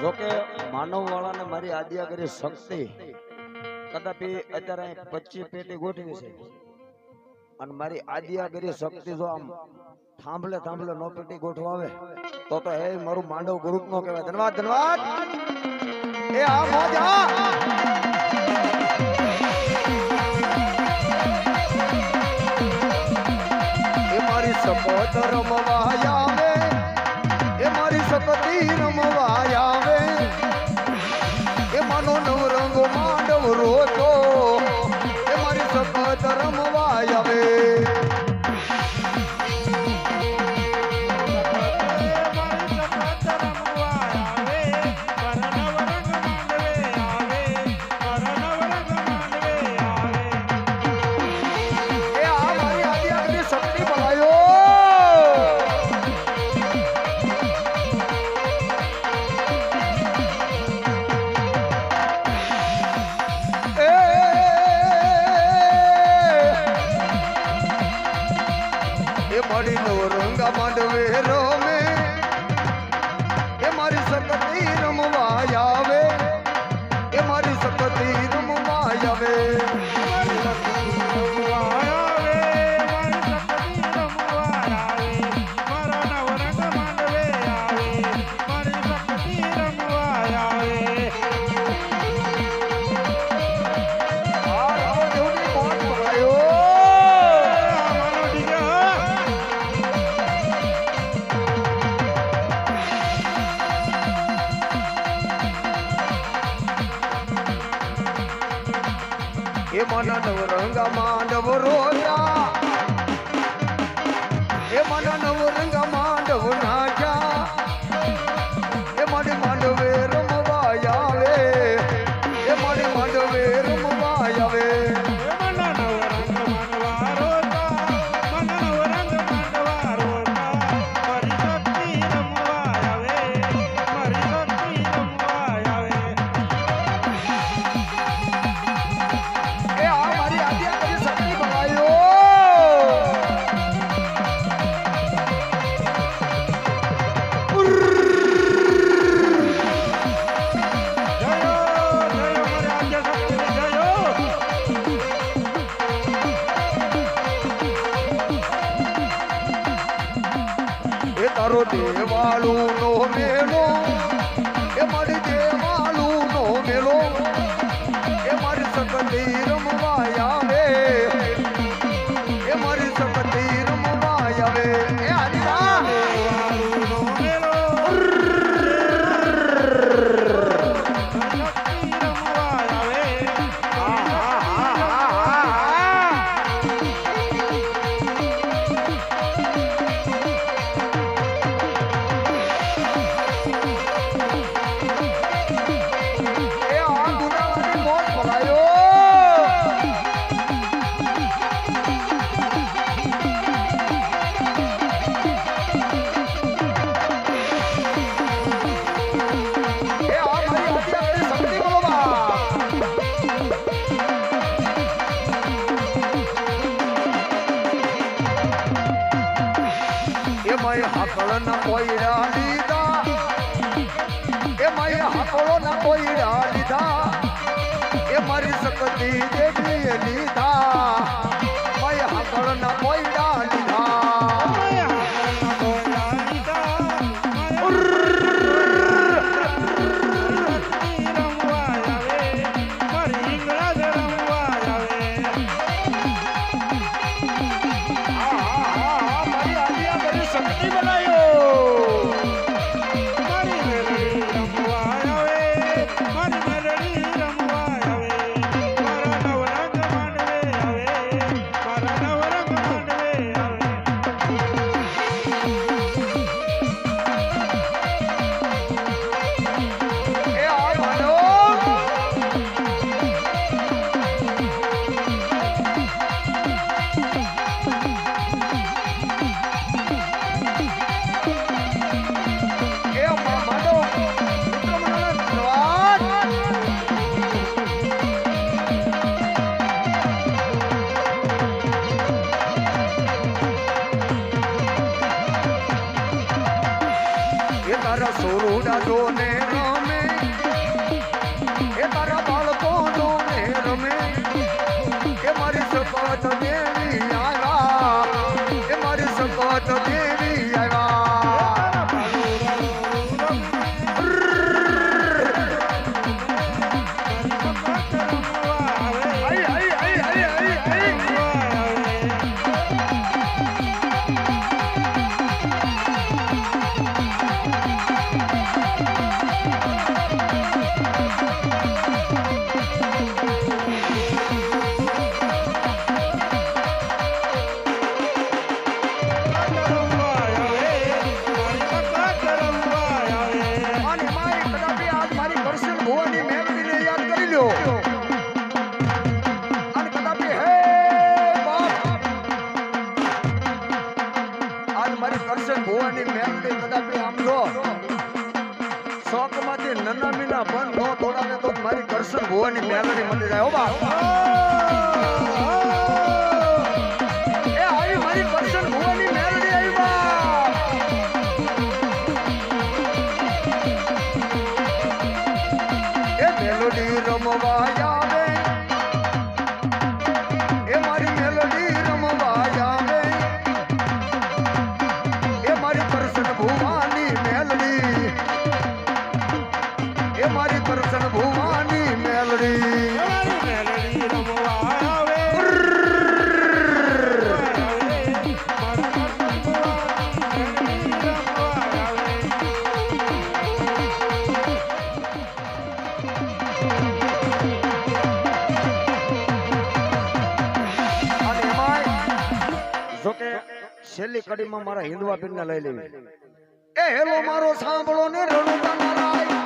જોકે માનવ વાળાને મારી આદ્યાગરી શક્તિ કદાપી અત્યારે પચીસ પેટી ગોઠવી છે. અને મારી આદ્યાગરી શક્તિ જો આમ થાંભલે થાંભલે નો પેટી ગોઠવા આવે તો તો હે મારું માંડવ ગ્રુપ નો કહેવાય. ધન્યવાદ ધન્યવાદ! એ આ મોજા સપોત રમવા મારી માંડવે એ મારી સકતી રમવા આવે. એ મારી સકતી રમવા આવે. એ મન નવરંગા માનવ રોજા એ મન નવરંગા તારો દેવાળું નો મેલો. એ મારી દેવાળું નો મેલો. એ મારી સકતી માય હાકળ ના કોયડા લીધા એ માય હાકળો ના કોયડા લીધા એ મારી શકતી તારા સોડા જોને રમે. એ તારા બાળકો જોને રમે. એ મારી સપાટ દેવી આલા. એ મારી સપાટ દેવી બંધ નો તોડાવે તો મારી કરશન ભુવાની મેલડી મળી જાય હો બા છેલ્લી કડીમાં મારા હિંદવા પીરને લઈ લેવી. એ હેલો મારો સાંભળો ને રણુતા નારાયણ.